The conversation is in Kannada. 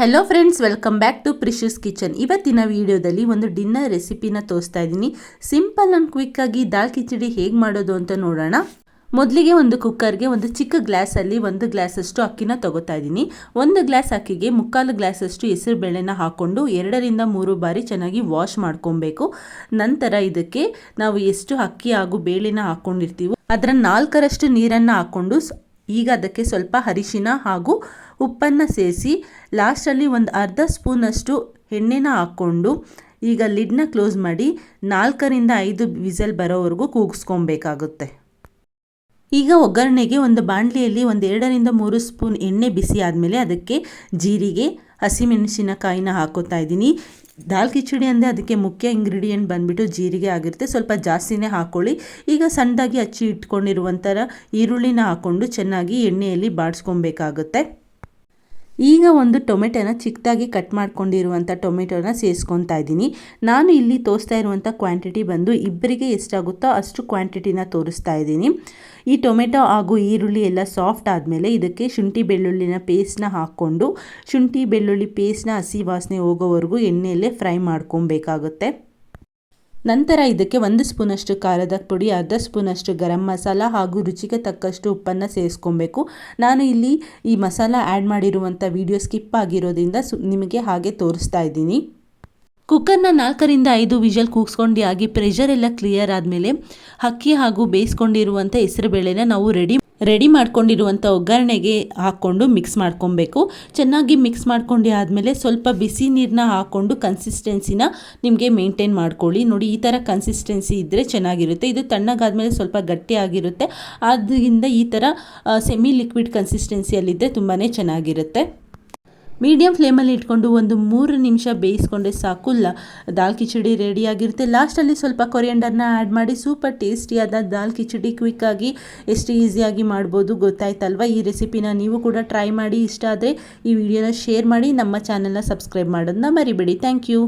Hello friends welcome back to precious kitchen ಇವತ್ತಿನ ವಿಡಿಯೋದಲ್ಲಿ ಒಂದು ಡಿನ್ನರ್ ರೆಸಿಪಿನ ತೋರಿಸ್ತಾ ಇದ್ದೀನಿ. ಸಿಂಪಲ್ ಆ್ಯಂಡ್ ಕ್ವಿಕ್ಕಾಗಿ ದಾಲ್ ಕಿಚಡಿ ಹೇಗೆ ಮಾಡೋದು ಅಂತ ನೋಡೋಣ. ಮೊದಲಿಗೆ ಒಂದು ಕುಕ್ಕರ್ಗೆ ಒಂದು ಚಿಕ್ಕ ಗ್ಲಾಸಲ್ಲಿ ಒಂದು ಗ್ಲಾಸಷ್ಟು ಅಕ್ಕಿನ ತಗೋತಾ ಇದ್ದೀನಿ. ಒಂದು ಗ್ಲಾಸ್ ಅಕ್ಕಿಗೆ ಮುಕ್ಕಾಲು ಗ್ಲಾಸಷ್ಟು ಹೆಸರು ಬೇಳೆನ ಹಾಕ್ಕೊಂಡು ಎರಡರಿಂದ ಮೂರು ಬಾರಿ ಚೆನ್ನಾಗಿ ವಾಶ್ ಮಾಡ್ಕೊಬೇಕು. ನಂತರ ಇದಕ್ಕೆ ನಾವು ಎಷ್ಟು ಅಕ್ಕಿ ಹಾಗೂ ಬೇಳೆನ ಹಾಕ್ಕೊಂಡಿರ್ತೀವೋ ಅದರ ನಾಲ್ಕರಷ್ಟು ನೀರನ್ನು ಹಾಕ್ಕೊಂಡು ಈಗ ಅದಕ್ಕೆ ಸ್ವಲ್ಪ ಅರಿಶಿನ ಹಾಗೂ ಉಪ್ಪನ್ನು ಸೇರಿಸಿ ಲಾಸ್ಟಲ್ಲಿ ಒಂದು ಅರ್ಧ ಸ್ಪೂನಷ್ಟು ಎಣ್ಣೆನ ಹಾಕ್ಕೊಂಡು ಈಗ ಲಿಡ್ನ ಕ್ಲೋಸ್ ಮಾಡಿ ನಾಲ್ಕರಿಂದ ಐದು ವಿಸಲ್ ಬರೋವರೆಗೂ ಕೂಗಿಸ್ಕೊಬೇಕಾಗುತ್ತೆ. ಈಗ ಒಗ್ಗರಣೆಗೆ ಒಂದು ಬಾಣಲಿಯಲ್ಲಿ ಒಂದು ಎರಡರಿಂದ ಮೂರು ಸ್ಪೂನ್ ಎಣ್ಣೆ ಬಿಸಿ ಆದಮೇಲೆ ಅದಕ್ಕೆ ಜೀರಿಗೆ, ಹಸಿಮೆಣಸಿನಕಾಯಿನ ಹಾಕೋತಾ ಇದ್ದೀನಿ. ದಾಲ್ ಕಿಚಡಿ ಅಂದರೆ ಅದಕ್ಕೆ ಮುಖ್ಯ ಇಂಗ್ರೀಡಿಯೆಂಟ್ ಬಂದ್ಬಿಟ್ಟು ಜೀರಿಗೆ ಆಗಿರುತ್ತೆ. ಸ್ವಲ್ಪ ಜಾಸ್ತಿನೇ ಹಾಕ್ಕೊಳ್ಳಿ ಈಗ ಸಣ್ಣದಾಗಿ ಹಚ್ಚಿ ಇಟ್ಕೊಂಡಿರುವಂಥರ ಈರುಳ್ಳಿನ ಹಾಕ್ಕೊಂಡು ಚೆನ್ನಾಗಿ ಎಣ್ಣೆಯಲ್ಲಿ ಬಾಡಿಸ್ಕೊಬೇಕಾಗುತ್ತೆ. ಈಗ ಒಂದು ಟೊಮೆಟೊನ ಚಿಕ್ಕದಾಗಿ ಕಟ್ ಮಾಡ್ಕೊಂಡಿರುವಂಥ ಟೊಮೆಟೊನ ಸೇರಿಸ್ಕೊತಾ ಇದ್ದೀನಿ. ನಾನು ಇಲ್ಲಿ ತೋರಿಸ್ತಾ ಇರುವಂಥ ಕ್ವಾಂಟಿಟಿ ಬಂದು ಇಬ್ಬರಿಗೆ ಎಷ್ಟಾಗುತ್ತೋ ಅಷ್ಟು ಕ್ವಾಂಟಿಟಿನ ತೋರಿಸ್ತಾ ಇದ್ದೀನಿ. ಈ ಟೊಮೆಟೊ ಹಾಗೂ ಈರುಳ್ಳಿ ಎಲ್ಲ ಸಾಫ್ಟ್ ಆದಮೇಲೆ ಇದಕ್ಕೆ ಶುಂಠಿ ಬೆಳ್ಳುಳ್ಳಿನ ಪೇಸ್ಟ್ನ ಹಾಕ್ಕೊಂಡು, ಶುಂಠಿ ಬೆಳ್ಳುಳ್ಳಿ ಪೇಸ್ಟ್ನ ಹಸಿ ವಾಸನೆ ಹೋಗೋವರೆಗೂ ಎಣ್ಣೆಯಲ್ಲೇ ಫ್ರೈ ಮಾಡ್ಕೊಬೇಕಾಗುತ್ತೆ. ನಂತರ ಇದಕ್ಕೆ ಒಂದು ಸ್ಪೂನಷ್ಟು ಖಾರದ ಪುಡಿ, ಅರ್ಧ ಸ್ಪೂನಷ್ಟು ಗರಂ ಮಸಾಲ ಹಾಗೂ ರುಚಿಗೆ ತಕ್ಕಷ್ಟು ಉಪ್ಪನ್ನು ಸೇರಿಸ್ಕೊಬೇಕು. ನಾನು ಇಲ್ಲಿ ಈ ಮಸಾಲ ಆ್ಯಡ್ ಮಾಡಿರುವಂಥ ವಿಡಿಯೋ ಸ್ಕಿಪ್ ಆಗಿರೋದ್ರಿಂದ ಸು, ನಿಮಗೆ ಹಾಗೆ ತೋರಿಸ್ತಾ ಇದ್ದೀನಿ. ಕುಕ್ಕರ್ನ ನಾಲ್ಕರಿಂದ ಐದು ವಿಷಲ್ ಕೂಗಿಸ್ಕೊಂಡು, ಆಗಿ ಪ್ರೆಷರ್ ಎಲ್ಲ ಕ್ಲಿಯರ್ ಆದಮೇಲೆ ಅಕ್ಕಿ ಹಾಗೂ ಬೇಯಿಸ್ಕೊಂಡಿರುವಂಥ ಹೆಸರುಬೇಳೆನ ನಾವು ರೆಡಿ ರೆಡಿ ಮಾಡ್ಕೊಂಡಿರುವಂಥ ಒಗ್ಗರಣೆಗೆ ಹಾಕ್ಕೊಂಡು ಮಿಕ್ಸ್ ಮಾಡ್ಕೊಬೇಕು. ಚೆನ್ನಾಗಿ ಮಿಕ್ಸ್ ಮಾಡ್ಕೊಂಡು ಆದಮೇಲೆ ಸ್ವಲ್ಪ ಬಿಸಿ ನೀರನ್ನ ಹಾಕ್ಕೊಂಡು ಕನ್ಸಿಸ್ಟೆನ್ಸಿನ ನಿಮಗೆ ಮೇಂಟೈನ್ ಮಾಡ್ಕೊಳ್ಳಿ. ನೋಡಿ, ಈ ಥರ ಕನ್ಸಿಸ್ಟೆನ್ಸಿ ಇದ್ದರೆ ಚೆನ್ನಾಗಿರುತ್ತೆ. ಇದು ತಣ್ಣಗಾದಮೇಲೆ ಸ್ವಲ್ಪ ಗಟ್ಟಿಯಾಗಿರುತ್ತೆ ಆದ್ದರಿಂದ ಈ ಥರ ಸೆಮಿ ಲಿಕ್ವಿಡ್ ಕನ್ಸಿಸ್ಟೆನ್ಸಿಯಲ್ಲಿದ್ದರೆ ತುಂಬಾ ಚೆನ್ನಾಗಿರುತ್ತೆ. ಮೀಡಿಯಮ್ ಫ್ಲೇಮಲ್ಲಿ ಇಟ್ಕೊಂಡು ಒಂದು ಮೂರು ನಿಮಿಷ ಬೇಯಿಸ್ಕೊಂಡ್ರೆ ಸಾಕು. ದಾಲ್ ಕಿಚಡಿ ರೆಡಿಯಾಗಿರುತ್ತೆ ಲಾಸ್ಟಲ್ಲಿ ಸ್ವಲ್ಪ ಕೊರಿಯಂಡರ್ನ ಆ್ಯಡ್ ಮಾಡಿ ಸೂಪರ್ ಟೇಸ್ಟಿಯಾದ ದಾಲ್ ಕಿಚಡಿ ಕ್ವಿಕ್ಕಾಗಿ ಎಷ್ಟು ಈಸಿಯಾಗಿ ಮಾಡ್ಬೋದು ಗೊತ್ತಾಯ್ತಲ್ವ? ಈ ರೆಸಿಪಿನ ನೀವು ಕೂಡ ಟ್ರೈ ಮಾಡಿ. ಇಷ್ಟ ಆದರೆ ಈ ವಿಡಿಯೋನ ಶೇರ್ ಮಾಡಿ. ನಮ್ಮ ಚಾನಲ್ನ ಸಬ್ಸ್ಕ್ರೈಬ್ ಮಾಡೋದನ್ನ ಮರಿಬೇಡಿ. Thank you